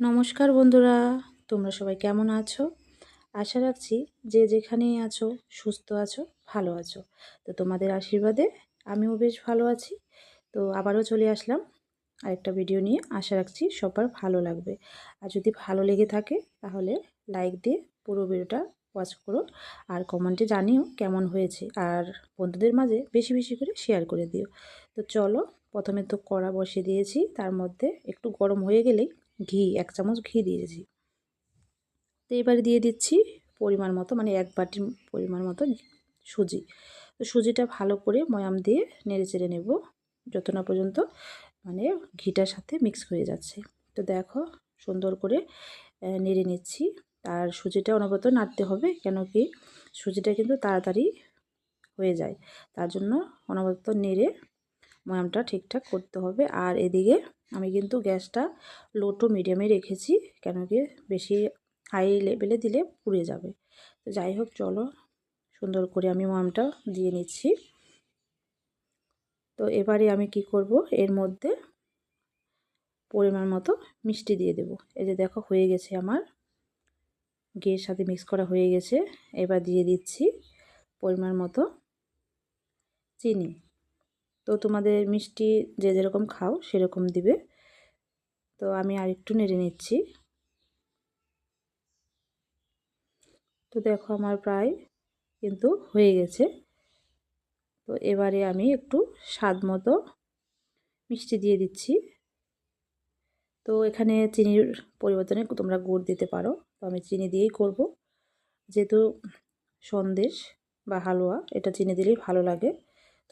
নমস্কার বন্ধুরা, তোমরা সবাই কেমন আছো? আশা রাখছি যে যেখানেই আছো, সুস্থ আছো, ভালো আছো। তো তোমাদের আশীর্বাদে আমিও বেশ ভালো আছি। তো আবারও চলে আসলাম আরেকটা ভিডিও নিয়ে। আশা রাখছি সবার ভালো লাগবে। আর যদি ভালো লেগে থাকে, তাহলে লাইক দিয়ে পুরো ভিডিওটা ওয়াচ করো। আর কমেন্টে জানিও কেমন হয়েছে। আর বন্ধুদের মাঝে বেশি বেশি করে শেয়ার করে দিও। তো চলো, প্রথমে তো কড়া বসিয়ে দিয়েছি। তার মধ্যে একটু গরম হয়ে গেলেই ঘি, এক চামচ ঘি দিয়েছি। তো এবারে দিয়ে দিচ্ছি পরিমাণ মতো মানে এক বাটির পরিমাণ মতো সুজি। তো সুজিটা ভালো করে ময়াম দিয়ে নেড়ে চেড়ে নেব, যত না পর্যন্ত মানে ঘিটার সাথে মিক্স হয়ে যাচ্ছে। তো দেখো সুন্দর করে নেড়ে নিচ্ছি। আর সুজিটা অনবরত নাড়তে হবে, কেন কি সুজিটা কিন্তু তাড়াতাড়ি হয়ে যায়। তার জন্য অনবরত নেড়ে ময়ামটা ঠিকঠাক করতে হবে। আর এদিকে আমি কিন্তু গ্যাসটা লো টু মিডিয়ামে রেখেছি, কেন কি বেশি হাই লেভেলে দিলে পুড়ে যাবে। তো যাই হোক, চলো সুন্দর করে আমি ময়ামটা দিয়ে নিচ্ছি। তো এবারে আমি কি করব, এর মধ্যে পরিমাণ মতো মিষ্টি দিয়ে দেব। এই যে দেখো, হয়ে গেছে আমার। ঘিয়ের সাথে মিক্স করা হয়ে গেছে। এবার দিয়ে দিচ্ছি পরিমাণ মতো চিনি। তো তোমাদের মিষ্টি যে যেরকম খাও সেরকম দিবে। তো আমি আর একটু নেড়ে নিচ্ছি। তো দেখো আমার প্রায় কিন্তু হয়ে গেছে। তো এবারে আমি একটু স্বাদ মতো মিষ্টি দিয়ে দিচ্ছি। তো এখানে চিনির পরিবর্তনে তোমরা গুড় দিতে পারো। তো আমি চিনি দিয়েই করব। যেহেতু সন্দেশ বা হালুয়া, এটা চিনি দিলেই ভালো লাগে।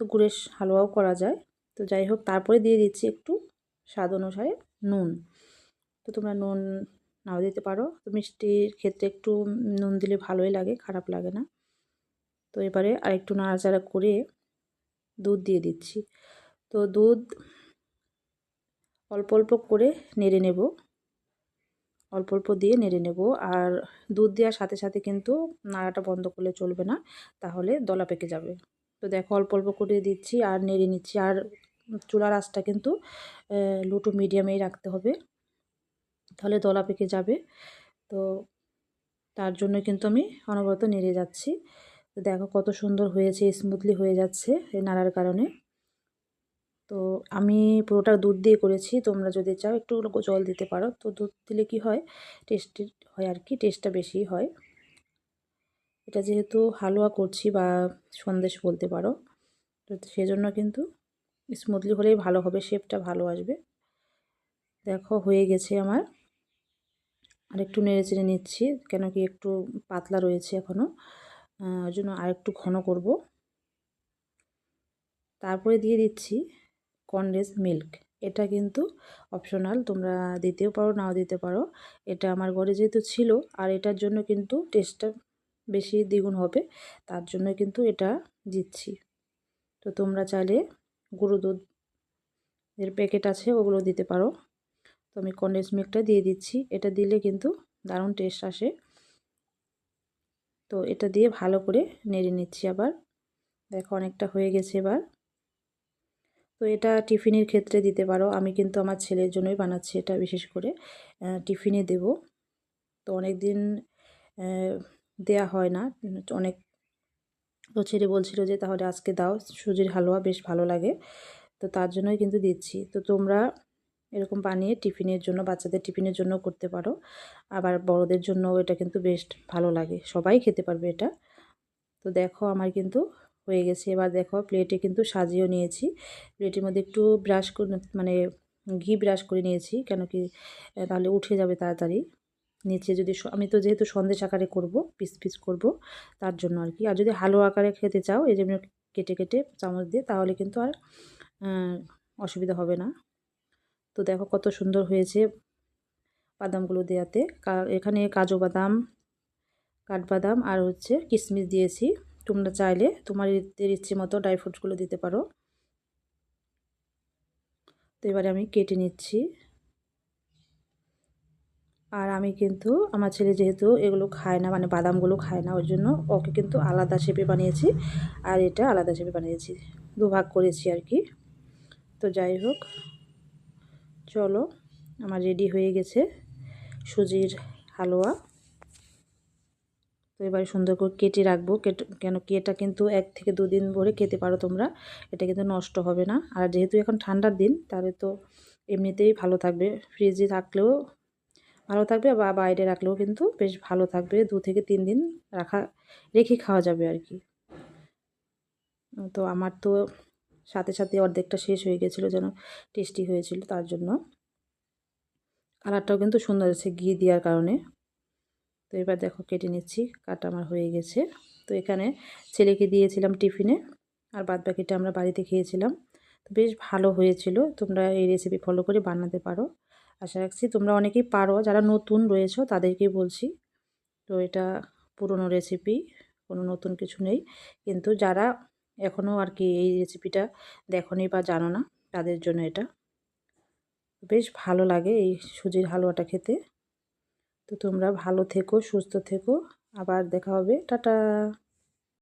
তো গুড়ের হালুয়াও করা যায়। তো যাই হোক, তারপরে দিয়ে দিচ্ছি একটু স্বাদ অনুসারে নুন। তো তোমরা নুন নাও দিতে পারো। তো মিষ্টির ক্ষেত্রে একটু নুন দিলে ভালোই লাগে, খারাপ লাগে না। তো এবারে আরেকটু নাড়াচাড়া করে দুধ দিয়ে দিচ্ছি। তো দুধ অল্প অল্প করে নেড়ে নেব। অল্প অল্প দিয়ে নেড়ে নেব। আর দুধ দেওয়ার সাথে সাথে কিন্তু নাড়াটা বন্ধ করলে চলবে না, তাহলে দলা পেকে যাবে। তো দেখো অল্প অল্প করে দিচ্ছি আর নেড়ে নিচ্ছি। আর চুলার আঁচটা কিন্তু লুটো মিডিয়ামেই রাখতে হবে। তাহলে দলা পেকে যাবে। তো তার জন্য কিন্তু আমি অনবরত নেড়ে যাচ্ছি। তো দেখো কত সুন্দর হয়েছে স্মুথলি হয়ে যাচ্ছে এই নাড়ার কারণে। তো আমি পুরোটা দুধ দিয়ে করেছি, তোমরা যদি চাও একটু জল দিতে পারো। তো দুধ দিলে কি হয় টেস্টি হয় আর কি টেস্টটা বেশি হয়। এটা যেহেতু হালুয়া করছি বা সন্দেশ বলতে পারো, তো সেজন্য কিন্তু স্মুথলি হলেই ভালো হবে শেপটা ভালো আসবে। দেখো, হয়ে গেছে আমার। আর একটু নেড়ে চেড়ে নিচ্ছি, কেন কি একটু পাতলা রয়েছে এখনও ওই জন্য আর একটু ঘন করব। তারপরে দিয়ে দিচ্ছি কনডেন্স মিল্ক এটা কিন্তু অপশনাল তোমরা দিতেও পারো, নাও দিতে পারো। এটা আমার ঘরে যেহেতু ছিল, আর এটার জন্য কিন্তু টেস্টটা বেশি দ্বিগুণ হবে, তার জন্য কিন্তু এটা দিচ্ছি। তো তোমরা চাইলে গুঁড়ো দুধ এর প্যাকেট আছে, ওগুলো দিতে পারো। তো আমি কন্ডেন্স মিল্কটা দিয়ে দিচ্ছি। এটা দিলে কিন্তু দারুণ টেস্ট আসে। তো এটা দিয়ে ভালো করে নেড়ে নিচ্ছি আবার। দেখো অনেকটা হয়ে গেছে এবার। তো এটা টিফিনের ক্ষেত্রে দিতে পারো। আমি কিন্তু আমার ছেলের জন্যই বানাচ্ছি এটা বিশেষ করে। টিফিনে দেব। তো অনেক দিন দেয়া হয় না। অনেক তো ছেলে বলছিল যে, তাহলে আজকে দাও, সুজির হালুয়া বেশ ভালো লাগে। তো তার জন্যই কিন্তু দিচ্ছি। তো তোমরা এরকম বানিয়ে টিফিনের জন্য, বাচ্চাদের টিফিনের জন্য করতে পারো। আবার বড়দের জন্য এটা কিন্তু বেস্ট ভালো লাগে। সবাই খেতে পারবে এটা। তো দেখো আমার কিন্তু হয়ে গেছে। এবার দেখো প্লেটে কিন্তু সাজিয়েও নিয়েছি। প্লেটের মধ্যে একটু ব্রাশ মানে ঘি ব্রাশ করে নিয়েছি, কেন কি তাহলে উঠে যাবে তাড়াতাড়ি। নিচে যদি আমি তো যেহেতু সন্দেশ আকারে করব, পিস পিস করব, তার জন্য আর কি। আর যদি হালুয়া আকারে খেতে চাও, এই যেমন কেটে কেটে চামচ দিয়ে, তাহলে কিন্তু আর অসুবিধা হবে না। তো দেখো কত সুন্দর হয়েছে বাদামগুলো দেওয়াতে এখানে কাজু বাদাম, কাঠবাদাম আর হচ্ছে কিশমিশ দিয়েছি। তোমরা চাইলে তোমার ইচ্ছে মতো ড্রাই ফ্রুটসগুলো দিতে পারো। তো এবারে আমি কেটে নিচ্ছি। আর আমি কিন্তু আমার ছেলে যেহেতু এগুলো খায় না মানে বাদামগুলো খায় না ওই জন্য ওকে কিন্তু আলাদা শেপে বানিয়েছি। আর এটা আলাদা শেপে বানিয়েছি দুভাগ করেছি আর কি। তো যাই হোক, চলো, আমার রেডি হয়ে গেছে সুজির হালুয়া। তো এবার সুন্দর করে কেটে রাখব, কেটে, কেন কি এটা কিন্তু এক থেকে দুদিন ভরে খেতে পারো তোমরা, এটা কিন্তু নষ্ট হবে না। আর যেহেতু এখন ঠান্ডার দিন, তাহলে তো এমনিতেই ভালো থাকবে। ফ্রিজে থাকলেও ভালো থাকবে বা বাইরে রাখলেও কিন্তু বেশ ভালো থাকবে। দু থেকে তিন দিন রাখা, রেখে খাওয়া যাবে আর কি। তো আমার তো সাথে সাথে অর্ধেকটা শেষ হয়ে গেছিল, যেন টেস্টি হয়েছিল তার জন্য। কালারটাও কিন্তু সুন্দর আছে ঘি দেওয়ার কারণে। তো এবার দেখো কেটে নিচ্ছি, কাটা আমার হয়ে গেছে। তো এখানে ছেলেকে দিয়েছিলাম টিফিনে, আর বাদ বাকিটা আমরা বাড়িতে খেয়েছিলাম। তো বেশ ভালো হয়েছিল, তোমরা এই রেসিপি ফলো করে বানাতে পারো। আশা রাখছি তোমরা অনেকেই পারো। যারা নতুন রয়েছো, তাদেরকেই বলছি। তো এটা পুরনো রেসিপি কোনো নতুন কিছু নেই। কিন্তু যারা এখনও আর কি এই রেসিপিটা দেখনি বা জানো না, তাদের জন্য এটা। বেশ ভালো লাগে এই সুজির হালুয়াটা খেতে। তো তোমরা ভালো থেকো, সুস্থ থেকো। আবার দেখা হবে। টাটা!